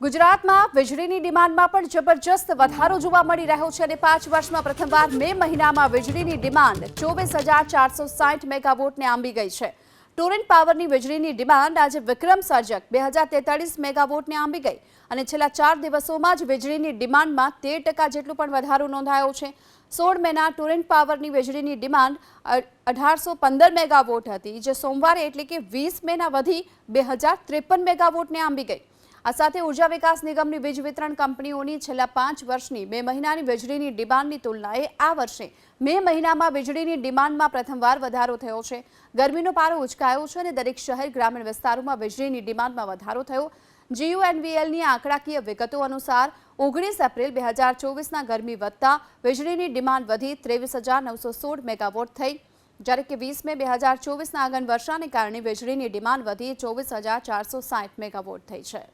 ગુજરાતમાં વીજળીની ડિમાન્ડમાં પણ જબરજસ્ત વધારો જોવા મળી રહ્યો છે અને પાંચ વર્ષમાં પ્રથમવાર મે મહિનામાં વીજળીની ડિમાન્ડ ચોવીસ હજાર ચારસો સાઠ મેગાવોટને આંબી ગઈ છે. ટોરેન્ટ પાવરની વીજળીની ડિમાન્ડ આજે વિક્રમ સર્જક બે હજાર તેતાળીસ મેગાવોટને આંબી ગઈ અને છેલ્લા ચાર દિવસોમાં જ વીજળીની ડિમાન્ડમાં તેર ટકા જેટલું પણ વધારો નોંધાયો છે. સોળ મેના ટોરેન્ટ પાવરની વીજળીની ડિમાન્ડ અઢારસો પંદર મેગાવોટ હતી, જે સોમવારે એટલે કે વીસ મેના વધી બે હજાર ત્રેપન મેગાવોટને આંબી ગઈ. આ સાથે ઊર્જા વિકાસ નિગમની વીજ વિતરણ કંપનીઓની છેલ્લા પાંચ વર્ષની મે મહિનાની વીજળીની ડિમાન્ડની તુલનાએ આ વર્ષે મે મહિનામાં વીજળીની ડિમાન્ડમાં પ્રથમવાર વધારો થયો છે. ગરમીનો પારો ઉચકાયો છે અને દરેક શહેર ગ્રામીણ વિસ્તારોમાં વીજળીની ડિમાન્ડમાં વધારો થયો. જીયુએનવીએલની આંકડાકીય વિગતો અનુસાર, ઓગણીસ એપ્રિલ બે હજાર ચોવીસના ગરમી વધતા વીજળીની ડિમાન્ડ વધી ત્રેવીસ હજાર નવસો સોળ મેગાવોટ થઈ. જ્યારે કે વીસ મે બે હજાર ચોવીસના આગન વર્ષાને કારણે વીજળીની ડિમાન્ડ વધી ચોવીસ હજાર ચારસો સાઠ મેગાવોટ થઈ છે.